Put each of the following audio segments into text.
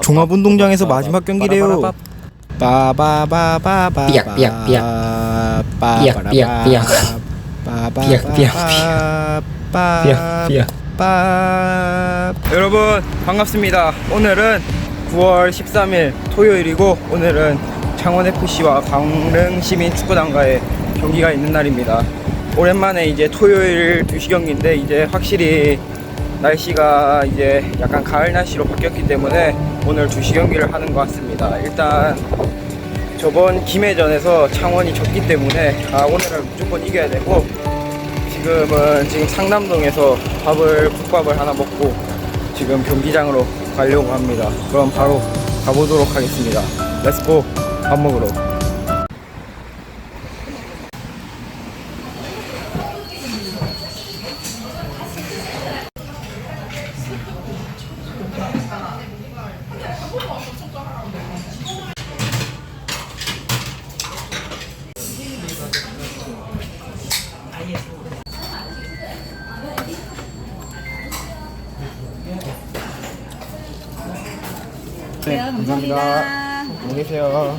종합운동장에서 마지막 경기래요. 빠바바바바 삐약, 삐약, 삐약. 삐약, 삐약, 삐약. 빠바 삐약, 삐약, 삐약 삐약. 빠 여러분 반갑습니다. 오늘은 9월 13일 토요일이고 오늘은 창원 FC와 강릉 시민 축구단과의 경기가 있는 날입니다. 오랜만에 이제 토요일 2시 경기인데 이제 확실히 날씨가 이제 약간 가을 날씨로 바뀌었기 때문에 오늘 2시 경기를 하는 것 같습니다. 일단 저번 김해전에서 창원이 졌기 때문에 아 오늘은 무조건 이겨야 되고 지금은 지금 상남동에서 밥을 국밥을 하나 먹고 지금 경기장으로 가려고 합니다. 그럼 바로 가보도록 하겠습니다. 렛츠고 밥 먹으러. 네, 감사합니다. 안녕히 계세요.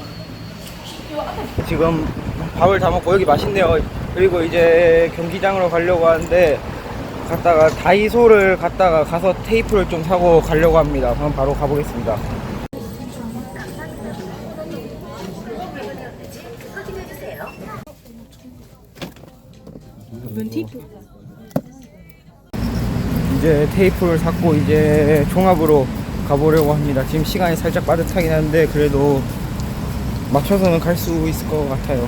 지금 밥을 다 먹고 여기 맛있네요. 그리고 이제 경기장으로 가려고 하는데 갔다가 다이소를 갔다가 가서 테이프를 좀 사고 가려고 합니다. 그럼 바로 가보겠습니다. 이제 테이프를 샀고 이제 종합으로 가보려고 합니다. 지금 시간이 살짝 빠듯하긴 한데 그래도 맞춰서는 갈 수 있을 것 같아요.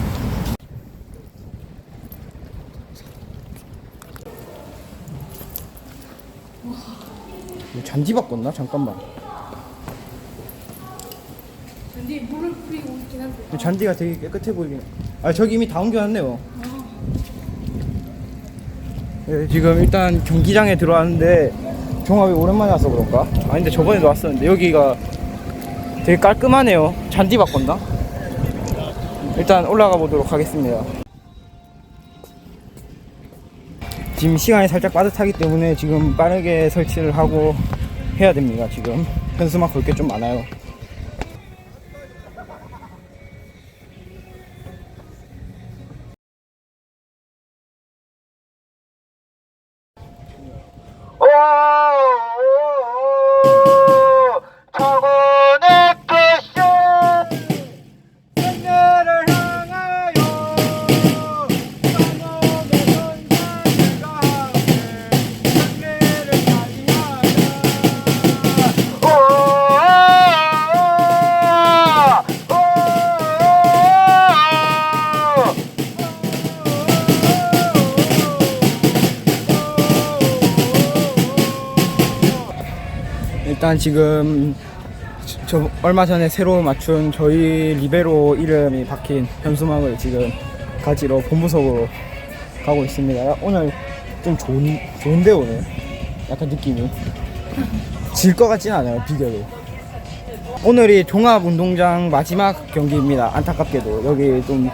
잔디 바꿨나? 잠깐만. 물을 뿌리고 있긴 한데 이 잔디가 되게 깨끗해 보이긴. 아 저기 이미 다 옮겨놨네요. 네, 지금 일단 경기장에 들어왔는데 종합이 오랜만에 와서 그런가? 아 근데 저번에도 왔었는데 여기가 되게 깔끔하네요. 잔디 바꿨나? 일단 올라가 보도록 하겠습니다. 지금 시간이 살짝 빠듯하기 때문에 지금 빠르게 설치를 하고 해야 됩니다. 지금 현수막 걸게 좀 많아요. 일단 지금 저 얼마 전에 새로 맞춘 저희 리베로 이름이 박힌 현수막을 지금 가지러 본부석으로 가고 있습니다. 야, 오늘 좀 좋은 좋은데 오늘 약간 느낌이 질 것 같진 않아요 비교도. 오늘이 종합 운동장 마지막 경기입니다. 안타깝게도 여기 좀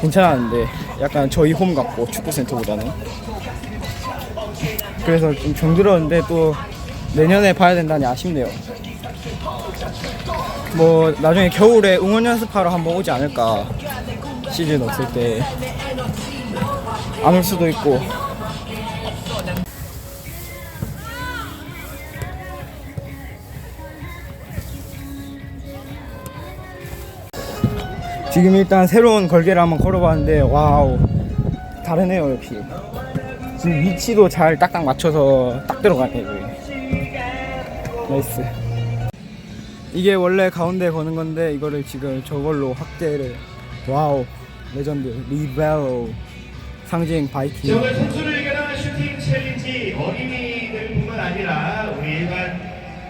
괜찮았는데 약간 저희 홈 같고 축구센터보다는 그래서 좀 정들었는데 또 내년에 봐야 된다니 아쉽네요. 뭐 나중에 겨울에 응원 연습하러 한번 오지 않을까. 시즌 없을 때. 안 올 수도 있고. 지금 일단 새로운 걸개를 한번 걸어봤는데 와우. 다르네요 역시. 지금 위치도 잘 딱딱 맞춰서 딱 들어가네 여기 나이스. 이게 원래 가운데 거는 건데 이거를 지금 저걸로 확대를. 와우 레전드 리벨로. 상징 바이킹. 오늘 선수를 위한 슈팅 챌린지 어린이들뿐만 아니라 우리 일반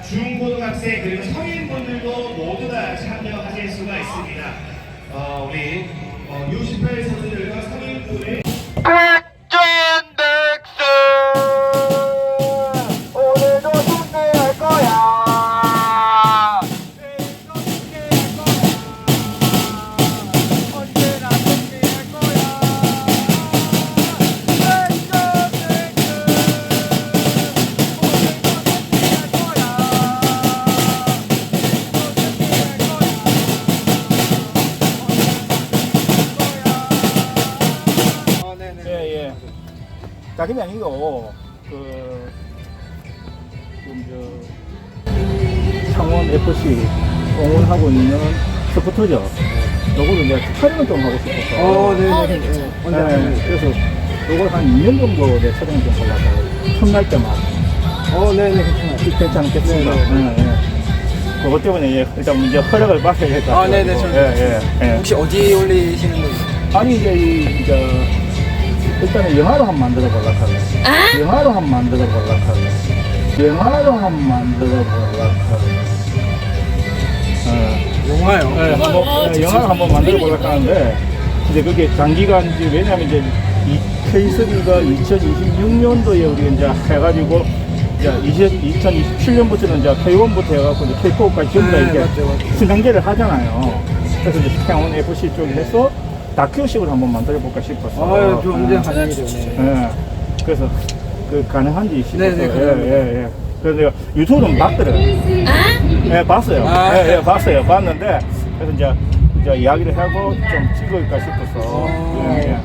중고등학생 그리고 성인분들도 모두 다 참여하실 수가 있습니다. 어, 우리 어, U18 선수들과 성인분의 자기는 아니고 그 지금 저 창원 FC 응원하고 있는 서포터죠. 요거를 이제 촬영을 좀 하고 싶어서. 어, 네, 어, 네, 네, 네. 네, 하면 그래서 요걸 한 2년 정도 내 촬영을 좀 하려고. 첫날 때만. 어, 네, 네, 괜찮아요. 괜찮겠습니다. 네, 네. 네, 네. 그것 때문에 예, 일단 이제 허락을 받아야겠다. 아, 네, 네, 저- 예, 예, 예. 혹시 어디 올리시는 거예요? 아니 이제 이 이제 일단은 영화로 한번 만들어 볼라 하네. 영화로 한번 만들어 볼라 하네. 영화로 한번 만들어 볼라 하네. 어, 영화요. 네, 한번 네, 영화를 한번 만들어 볼라 하는데 이제 그게 장기간 이제 왜냐면 이제 이 K3가 2026년도에 우리 이제 해가지고 이제 2027년부터는 이제 K1부터 해갖고 이제 K4까지 전부 다 네, 이렇게 맞죠, 맞죠. 승강제를 하잖아요. 그래서 이제 태원 FC 쪽에 해서 다큐식으로 한번 만들어 볼까 싶어서. 아, 저 언제 예. 가능이죠, 네. 예. 그래서 그 가능한지 싶어서. 네, 네, 예, 가능합니다. 예, 예. 그래서 내가 유튜브는 봤더라고요. 예, 봤어요. 아. 예, 예, 봤어요. 봤는데 그래서 이제 이제 이야기를 하고 좀 찍을까 싶어서. 어. 예, 예.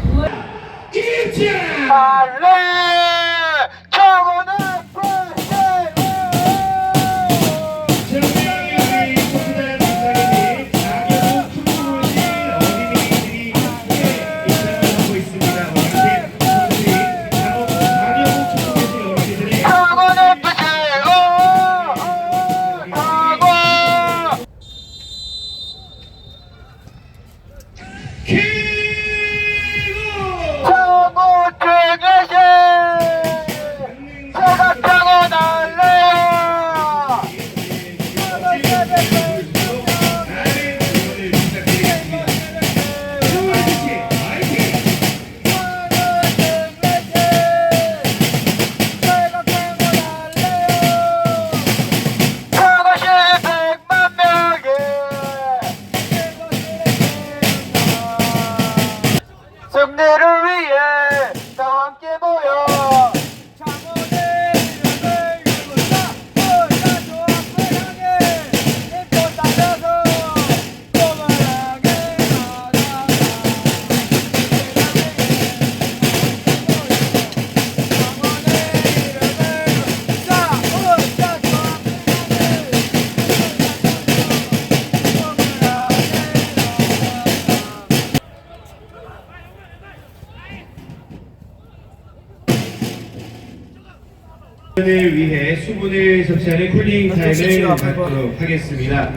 을 위해 수분을 섭취하는 쿨링 타임을 갖도록 하겠습니다.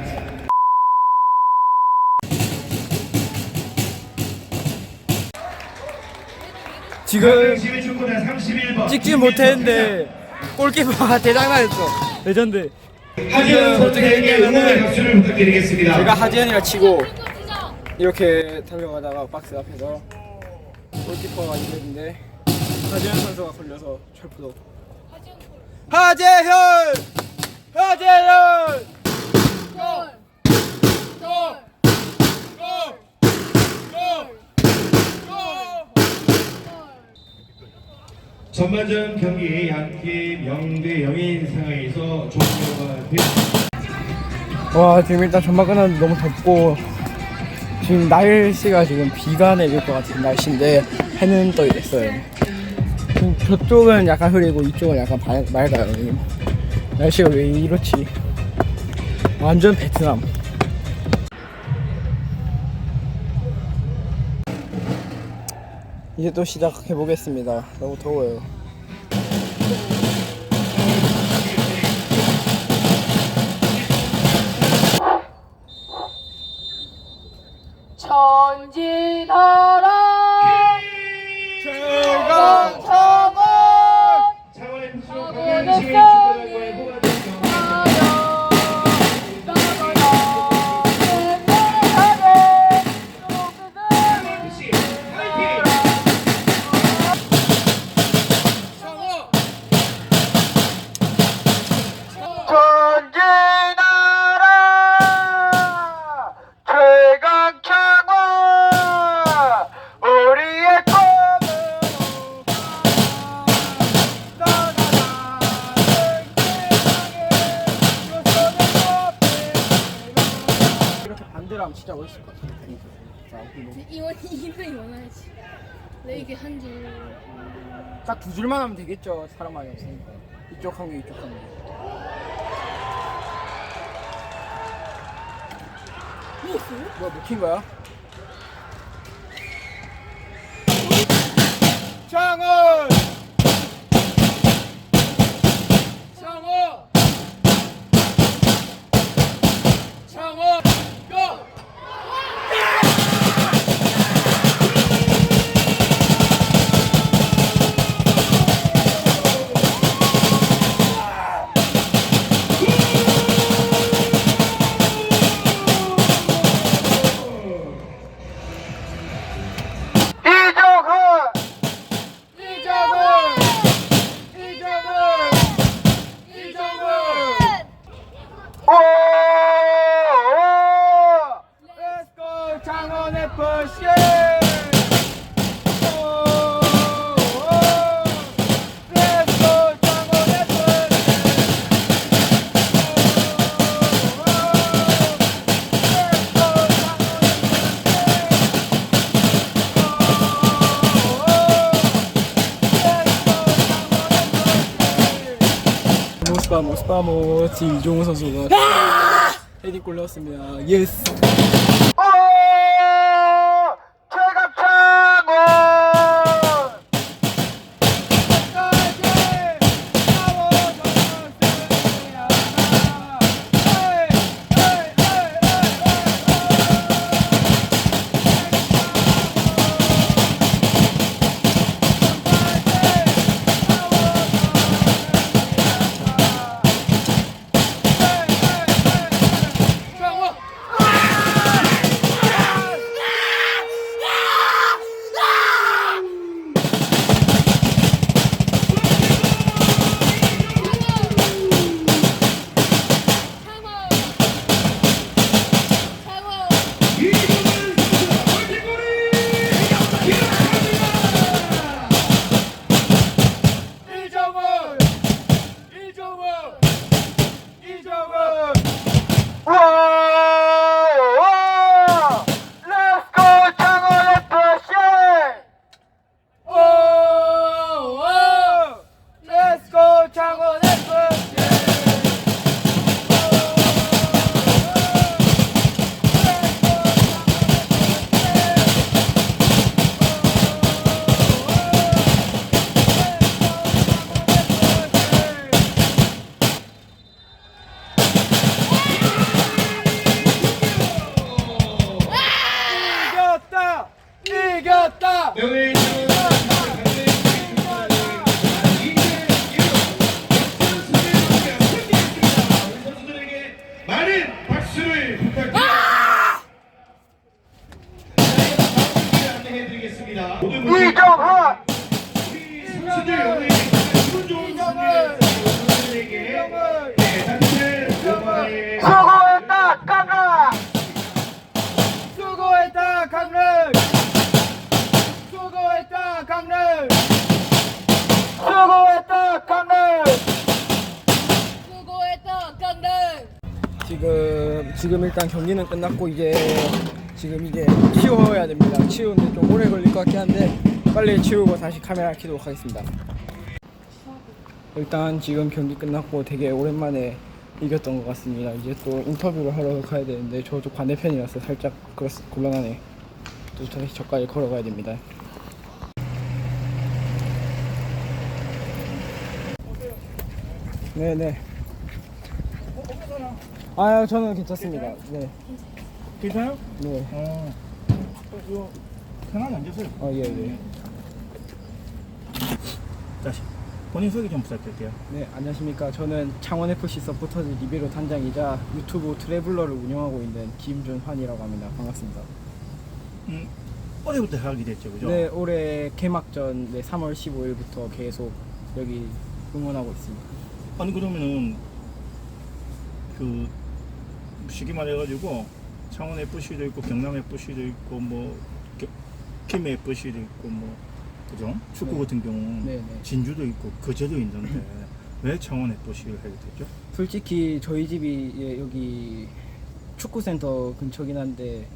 지금 시민 축구단 31번 찍지 못했는데 골키퍼가 대장난했어. 레전드. 하지원 선수에게 응원의 박수를 부탁드리겠습니다. 제가 하지현이랑 치고 이렇게 달려가다가 박스 앞에서 골키퍼가 이랬는데 하지현 선수가 걸려서 철푸도 하재현! 하재현! 골! 골! 전반전 경기 양팀 0대 0인 상황에서 종료가 됐습니다. 와 지금 일단 전반 끝났는데 너무 덥고 지금 날씨가 지금 비가 내릴 것 같은 날씨인데 해는 떠 있어요 지금 저쪽은 약간 흐리고 이쪽은 약간 발- 맑아요. 날씨가 왜 이렇지? 완전 베트남. 이제 또 시작해 보겠습니다. 너무 더워요 진짜 멋있을 것 같아요 자, 그리고 이원 이거 이원하지. 레이게 한 줄. 딱두 줄만 하면 되겠죠. 사람 많이 없으니까. 이쪽 한 개, 이쪽 한 개. 뭐야, 먹힌 거야? 장원! 모스파모스 파모스 이종우 선수가 헤딩골 넣었습니다. 예스. 명예 지금 지금 일단 경기는 끝났고 이제 지금 이제 치워야 됩니다. 치우는데 좀 오래 걸릴 것 같긴 한데 빨리 치우고 다시 카메라 켜도록 하겠습니다. 일단 지금 경기 끝났고 되게 오랜만에 이겼던 것 같습니다. 이제 또 인터뷰를 하러 가야 되는데 저쪽 반대편이라서 살짝 그렇 곤란하네. 또 다시 저까지 걸어가야 됩니다. 네네. 아 저는 괜찮습니다. 네. 괜찮아요? 네. 어. 이거 편하게 앉으세요. 어, 예, 예. 다시 본인 소개 좀 부탁드릴게요. 네, 안녕하십니까. 저는 창원FC 서포터즈 리베로 단장이자 유튜브 트래블러를 운영하고 있는 김준환이라고 합니다. 반갑습니다. 음, 어제부터 하게 됐죠, 그죠? 네, 올해 개막전 네, 3월 15일부터 계속 여기 응원하고 있습니다. 아니 그러면은 그 쉽게 말해가지고 창원 FC도 있고 경남 FC도 있고 뭐 겨- 김해 FC도 있고 뭐 그죠? 축구 네. 같은 경우는 네, 네. 진주도 있고 거제도 있는데 왜 창원 FC를 하게 됐죠? 솔직히 저희 집이 예, 여기 축구센터 근처긴 한데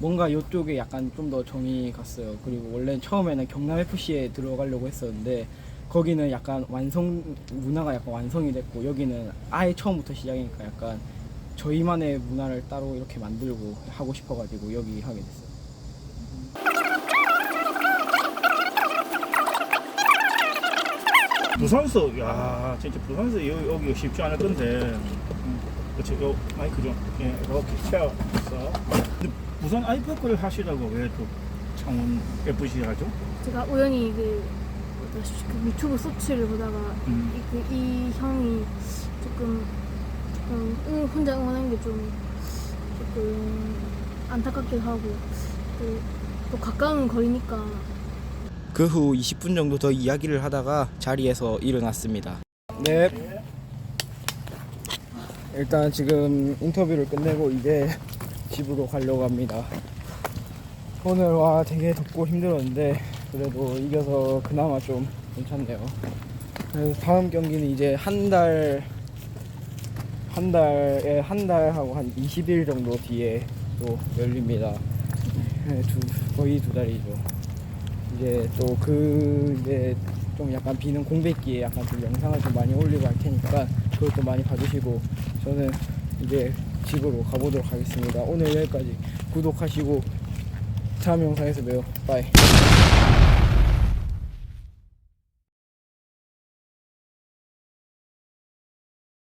뭔가 이쪽에 약간 좀 더 정이 갔어요. 그리고 원래 처음에는 경남 FC에 들어가려고 했었는데 거기는 약간 완성 문화가 약간 완성이 됐고 여기는 아예 처음부터 시작이니까 약간 저희만의 문화를 따로 이렇게 만들고 하고 싶어가지고 여기 하게 됐어요. 부산서 야 진짜 부산서 여기, 여기 쉽지 않을 건데 음, 그렇지 요 마이크 좀 예, 이렇게 채워서 근데 부산 아이파크를 하시라고 왜또 창원 FC 하죠? 제가 우연히 그, 그 유튜브 서치를 보다가 음. 이, 그, 이 형이 조금 응- 혼자 응원하는 게 좀 조금 안타깝기도 하고 또, 또 가까운 거리니까 그 후 20분 정도 더 이야기를 하다가 자리에서 일어났습니다. 네. 일단 지금 인터뷰를 끝내고 이제 집으로 가려고 합니다. 오늘 와 되게 덥고 힘들었는데 그래도 이겨서 그나마 좀 괜찮네요. 그래서 다음 경기는 이제 한 달, 한 달에 한 달하고 한 20일 정도 뒤에 또 열립니다. 네, 두, 거의 두 달이죠. 이제 또 그 이제 좀 약간 비는 공백기에 약간 좀 영상을 좀 많이 올리고 할 테니까 그것도 많이 봐주시고 저는 이제 집으로 가보도록 하겠습니다. 오늘 여기까지 구독하시고 다음 영상에서 봬요. 바이.